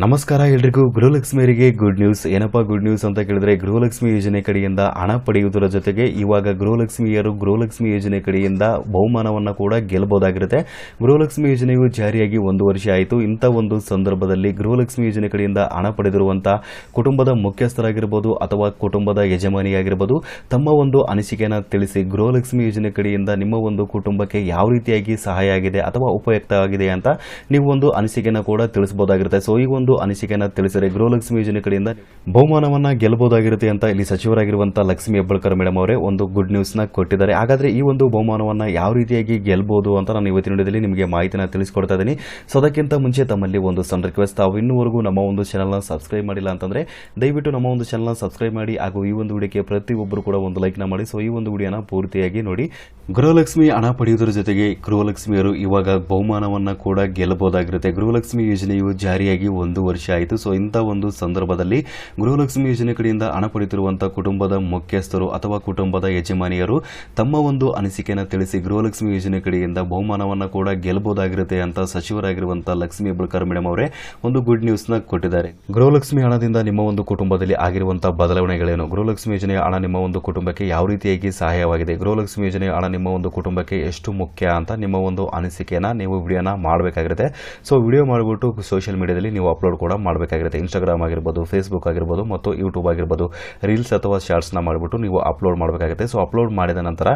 ನಮಸ್ಕಾರ ಎಲ್ರಿಗೂ. ಗೃಹಲಕ್ಷ್ಮಿಯರಿಗೆ ಗುಡ್ ನ್ಯೂಸ್ ಏನಪ್ಪ ಗುಡ್ ನ್ಯೂಸ್ ಅಂತ ಕೇಳಿದ್ರೆ ಗೃಹಲಕ್ಷ್ಮಿ ಯೋಜನೆ ಕಡೆಯಿಂದ ಹಣ ಪಡೆಯುವುದರ ಜೊತೆಗೆ ಇವಾಗ ಗೃಹಲಕ್ಷ್ಮಿಯರು ಗೃಹಲಕ್ಷ್ಮಿ ಯೋಜನೆ ಕಡೆಯಿಂದ ಬಹುಮಾನವನ್ನ ಕೂಡ ಗೆಲ್ಲಬಹುದಾಗಿರುತ್ತೆ ಗೃಹಲಕ್ಷ್ಮಿ ಯೋಜನೆಯು ಜಾರಿಯಾಗಿ ಒಂದು ವರ್ಷ ಆಯಿತು. ಇಂಥ ಒಂದು ಸಂದರ್ಭದಲ್ಲಿ ಗೃಹಲಕ್ಷ್ಮಿ ಯೋಜನೆ ಕಡೆಯಿಂದ ಹಣ ಪಡೆದಿರುವಂತಹ ಕುಟುಂಬದ ಮುಖ್ಯಸ್ಥರಾಗಿರ್ಬೋದು ಅಥವಾ ಕುಟುಂಬದ ಯಜಮಾನಿಯಾಗಿರ್ಬೋದು, ತಮ್ಮ ಒಂದು ಅನಿಸಿಕೆಯನ್ನು ತಿಳಿಸಿ ಗೃಹಲಕ್ಷ್ಮಿ ಯೋಜನೆ ಕಡೆಯಿಂದ ನಿಮ್ಮ ಒಂದು ಕುಟುಂಬಕ್ಕೆ ಯಾವ ರೀತಿಯಾಗಿ ಸಹಾಯ ಆಗಿದೆ ಅಥವಾ ಉಪಯುಕ್ತವಾಗಿದೆ ಅಂತ ನೀವು ಒಂದು ಅನಿಸಿಕೆಯನ್ನು ಕೂಡ ತಿಳಿಸಬಹುದಾಗಿರುತ್ತೆ. ಸೊ ಈ ಒಂದು ಅನಿಸಿಕೆಯನ್ನು ತಿಳಿಸಿದರೆ ಗೃಹಲಕ್ಷ್ಮಿ ಯೋಜನೆ ಕಡೆಯಿಂದ ಬಹುಮಾನವನ್ನ ಗೆಲ್ಲಬಹುದಾಗಿರುತ್ತೆ ಅಂತ ಇಲ್ಲಿ ಸಚಿವರಾಗಿರುವಂತಹ ಲಕ್ಷ್ಮಿ ಹೆಬ್ಬಳ್ಕರ್ ಮೇಡಮ್ ಅವರೇ ಒಂದು ಗುಡ್ ನ್ಯೂಸ್ನ ಕೊಟ್ಟಿದ್ದಾರೆ. ಹಾಗಾದ್ರೆ ಈ ಒಂದು ಬಹುಮಾನವನ್ನ ಯಾವ ರೀತಿಯಾಗಿ ಗೆಲ್ಲಬಹುದು ಅಂತ ನಾನು ಇವತ್ತಿನ ವಿಡಿಯೋದಲ್ಲಿ ನಿಮಗೆ ಮಾಹಿತಿನ ತಿಳಿಸ್ಕೊಡ್ತಾ ಇದ್ದೀನಿ. ಸೊ ಅದಕ್ಕಿಂತ ಮುಂಚೆ ತಮ್ಮಲ್ಲಿ ಒಂದು ಸಣ್ಣ ರಿಕ್ವೆಸ್ಟ್ ತಾವು ಇನ್ನೂವರೆಗೂ ನಮ್ಮ ಒಂದು ಚಾನಲ್ನ ಸಬ್ಸ್ಕ್ರೈಬ್ ಮಾಡಿಲ್ಲ ಅಂತಂದ್ರೆ ದಯವಿಟ್ಟು ನಮ್ಮ ಒಂದು ಚಾನಲ್ನ ಸಬ್ಸ್ಕ್ರೈಬ್ ಮಾಡಿ ಹಾಗೂ ಈ ಒಂದು ವಿಡಿಯೋಕ್ಕೆ ಪ್ರತಿಯೊಬ್ಬರು ಕೂಡ ಒಂದು ಲೈಕ್ನ ಮಾಡಿ. ಸೊ ಈ ಒಂದು ವಿಡಿಯೋನ ಪೂರ್ತಿಯಾಗಿ ನೋಡಿ. ಗೃಹಲಕ್ಷ್ಮಿ ಹಣ ಪಡೆಯುವುದರ ಜೊತೆಗೆ ಗೃಹಲಕ್ಷ್ಮಿಯರು ಇವಾಗ ಬಹುಮಾನವನ್ನ ಕೂಡ ಗೆಲ್ಲಬಹುದಾಗಿರುತ್ತೆ. ಗೃಹಲಕ್ಷ್ಮಿ ಯೋಜನೆಯು ಜಾರಿಯಾಗಿ ಒಂದು ವರ್ಷ ಆಯಿತು. ಸೊ ಇಂಥ ಒಂದು ಸಂದರ್ಭದಲ್ಲಿ ಗೃಹಲಕ್ಷ್ಮಿ ಯೋಜನೆ ಕಡೆಯಿಂದ ಹಣ ಪಡೆಯುತ್ತಿರುವಂತಹ ಕುಟುಂಬದ ಮುಖ್ಯಸ್ಥರು ಅಥವಾ ಕುಟುಂಬದ ಯಜಮಾನಿಯರು ತಮ್ಮ ಒಂದು ಅನಿಸಿಕೆಯನ್ನು ತಿಳಿಸಿ ಗೃಹಲಕ್ಷ್ಮಿ ಯೋಜನೆ ಕಡೆಯಿಂದ ಬಹುಮಾನವನ್ನ ಕೂಡ ಗೆಲ್ಲಬಹುದಾಗಿರುತ್ತೆ ಅಂತ ಸಚಿವರಾಗಿರುವಂತಹ ಲಕ್ಷ್ಮಿ ಬುಳ್ಕರ್ ಮೇಡಮ್ ಅವರೇ ಒಂದು ಗುಡ್ ನ್ಯೂಸ್ನ ಕೊಟ್ಟಿದ್ದಾರೆ. ಗೃಹಲಕ್ಷ್ಮಿ ಹಣದಿಂದ ನಿಮ್ಮ ಒಂದು ಕುಟುಂಬದಲ್ಲಿ ಆಗಿರುವಂತಹ ಬದಲಾವಣೆಗಳೇನು? ಗೃಹಲಕ್ಷ್ಮಿ ಯೋಜನೆಯ ಹಣ ನಿಮ್ಮ ಒಂದು ಕುಟುಂಬಕ್ಕೆ ಯಾವ ರೀತಿಯಾಗಿ ಸಹಾಯವಾಗಿದೆ? ಗೃಹಲಕ್ಷ್ಮಿ ಯೋಜನೆಯ ಹಣ ನಿಮ್ಮ ಒಂದು ಕುಟುಂಬಕ್ಕೆ ಎಷ್ಟು ಮುಖ್ಯ ಅಂತ ನಿಮ್ಮ ಒಂದು ಅನಿಸಿಕೆನ ನೀವು ವಿಡಿಯೋನ ಮಾಡಬೇಕಾಗಿರುತ್ತೆ. ಸೊ ವಿಡಿಯೋ ಮಾಡಿಬಿಟ್ಟು ಸೋಷಿಯಲ್ ಮೀಡಿಯಾದಲ್ಲಿ ನೀವು ಅಪ್ಲೋಡ್ ಕೂಡ ಮಾಡಬೇಕಾಗಿರುತ್ತೆ. ಇನ್ಸ್ಟಾಗ್ರಾಮ್ ಆಗಿರ್ಬೋದು ಫೇಸ್ಬುಕ್ ಆಗಿರ್ಬೋದು ಮತ್ತು ಯೂಟ್ಯೂಬ್ ಆಗಿರ್ಬೋದು. ರೀಲ್ಸ್ ಅಥವಾ ಶಾರ್ಟ್ಸ್ನ ಮಾಡಿಬಿಟ್ಟು ನೀವು ಅಪ್ಲೋಡ್ ಮಾಡಬೇಕಾಗುತ್ತೆ ಸೊ ಅಪ್ಲೋಡ್ ಮಾಡಿದ ನಂತರ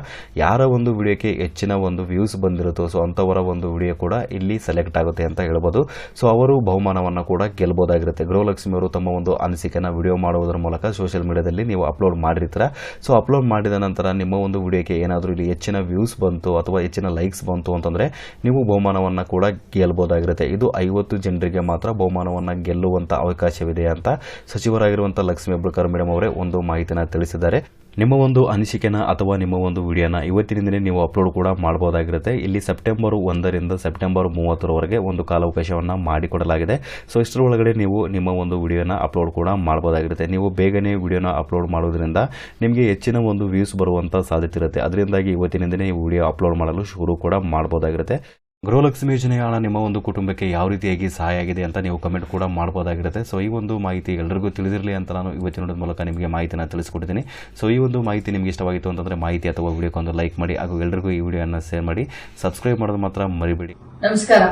ಯಾರ ಒಂದು ವಿಡಿಯೋಕ್ಕೆ ಹೆಚ್ಚಿನ ಒಂದು ವ್ಯೂಸ್ ಬಂದಿರುತ್ತೋ ಸೊ ಅಂಥವರ ಒಂದು ವಿಡಿಯೋ ಕೂಡ ಇಲ್ಲಿ ಸೆಲೆಕ್ಟ್ ಆಗುತ್ತೆ ಅಂತ ಹೇಳ್ಬೋದು. ಸೊ ಅವರು ಬಹುಮಾನವನ್ನು ಕೂಡ ಗೆಲ್ಬೋದಾಗಿರುತ್ತೆ. ಗೃಹಲಕ್ಷ್ಮಿ ಅವರು ತಮ್ಮ ಒಂದು ಅನಿಸಿಕೆನ ವಿಡಿಯೋ ಮಾಡುವುದರ ಮೂಲಕ ಸೋಷಿಯಲ್ ಮೀಡಿಯಾದಲ್ಲಿ ನೀವು ಅಪ್ಲೋಡ್ ಮಾಡಿರ್ತೀರ. ಸೊ ಅಪ್ಲೋಡ್ ಮಾಡಿದ ನಂತರ ನಿಮ್ಮ ಒಂದು ವಿಡಿಯೋಕ್ಕೆ ಏನಾದರೂ ಇಲ್ಲಿ ಹೆಚ್ಚಿನ ವ್ಯೂಸ್ ಬಂತು ಅಥವಾ ಹೆಚ್ಚಿನ ಲೈಕ್ಸ್ ಬಂತು ಅಂತಂದರೆ ನೀವು ಬಹುಮಾನವನ್ನು ಕೂಡ ಗೆಲ್ಬೋದಾಗಿರುತ್ತೆ ಇದು ಐವತ್ತು ಜನರಿಗೆ ಮಾತ್ರ ಬಹುಮಾನವನ್ನು ಗೆಲ್ಲುವಂಥ ಅವಕಾಶವಿದೆ ಅಂತ ಸಚಿವರಾಗಿರುವಂಥ ಲಕ್ಷ್ಮೀ ಹೆಬ್ಬಳ್ಕರ್ ಮೇಡಮ್ ಅವರೇ ಒಂದು ಮಾಹಿತಿನ ತಿಳಿಸಿದ್ದಾರೆ. ನಿಮ್ಮ ಒಂದು ಅನಿಸಿಕೆನ ಅಥವಾ ನಿಮ್ಮ ಒಂದು ವಿಡಿಯೋನ ಇವತ್ತಿನಿಂದಲೇ ನೀವು ಅಪ್ಲೋಡ್ ಕೂಡ ಮಾಡ್ಬೋದಾಗಿರುತ್ತೆ. ಇಲ್ಲಿ ಸೆಪ್ಟೆಂಬರ್ ಒಂದರಿಂದ ಸೆಪ್ಟೆಂಬರ್ ಮೂವತ್ತರವರೆಗೆ ಒಂದು ಕಾಲಾವಕಾಶವನ್ನು ಮಾಡಿಕೊಡಲಾಗಿದೆ. ಸೊ ಇಷ್ಟರೊಳಗಡೆ ನೀವು ನಿಮ್ಮ ಒಂದು ವಿಡಿಯೋನ ಅಪ್ಲೋಡ್ ಕೂಡ ಮಾಡ್ಬೋದಾಗಿರುತ್ತೆ. ನೀವು ಬೇಗನೆ ವಿಡಿಯೋನ ಅಪ್ಲೋಡ್ ಮಾಡೋದ್ರಿಂದ ನಿಮಗೆ ಹೆಚ್ಚಿನ ಒಂದು ವ್ಯೂಸ್ ಬರುವಂಥ ಸಾಧ್ಯತೆ ಇರುತ್ತೆ. ಅದರಿಂದಾಗಿ ಇವತ್ತಿನಿಂದಲೇ ಈ ವಿಡಿಯೋ ಅಪ್ಲೋಡ್ ಮಾಡಲು ಶುರು ಕೂಡ ಮಾಡಬಹುದಾಗಿರುತ್ತೆ ಗೃಹಲಕ್ಷ್ಮಿ ಯೋಜನೆಯ ಹಣ ನಿಮ್ಮ ಒಂದು ಕುಟುಂಬಕ್ಕೆ ಯಾವ ರೀತಿಯಾಗಿ ಸಹಾಯ ಆಗಿದೆ ಅಂತ ನೀವು ಕಮೆಂಟ್ ಕೂಡ ಮಾಡಬಹುದಾಗಿರುತ್ತೆ ಸೊ ಈ ಒಂದು ಮಾಹಿತಿ ಎಲ್ಲರಿಗೂ ತಿಳಿದಿರಲಿ ಅಂತ ನಾನು ಇವತ್ತಿನ ಮೂಲಕ ನಿಮಗೆ ಮಾಹಿತಿನ ತಿಳಿಸ್ಕೊಡ್ತೀನಿ. ಸೊ ಈ ಒಂದು ಮಾಹಿತಿ ನಿಮಗೆ ಇಷ್ಟವಾಗಿತ್ತು ಅಂತಂದರೆ ಮಾಹಿತಿ ಅಥವಾ ವಿಡಿಯೋಕ್ಕೊಂದು ಲೈಕ್ ಮಾಡಿ ಹಾಗೂ ಎಲ್ಲರಿಗೂ ಈ ವಿಡಿಯೋನ ಶೇರ್ ಮಾಡಿ. ಸಬ್ಸ್ಕ್ರೈಬ್ ಮಾಡೋದು ಮಾತ್ರ ಮರಿಬೇಡಿ. ನಮಸ್ಕಾರ.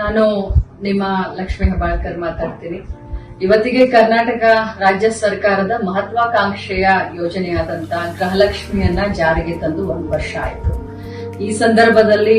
ನಾನು ನಿಮ್ಮ ಲಕ್ಷ್ಮೀ ಹೆಬ್ಬಾಳ್ಕರ್ ಮಾತಾಡ್ತೀನಿ. ಇವತ್ತಿಗೆ ಕರ್ನಾಟಕ ರಾಜ್ಯ ಸರ್ಕಾರದ ಮಹತ್ವಾಕಾಂಕ್ಷೆಯ ಯೋಜನೆಯಾದಂತಹ ಗೃಹಲಕ್ಷ್ಮಿಯನ್ನ ಜಾರಿಗೆ ತಂದು ಒಂದು ವರ್ಷ ಆಯಿತು. ಈ ಸಂದರ್ಭದಲ್ಲಿ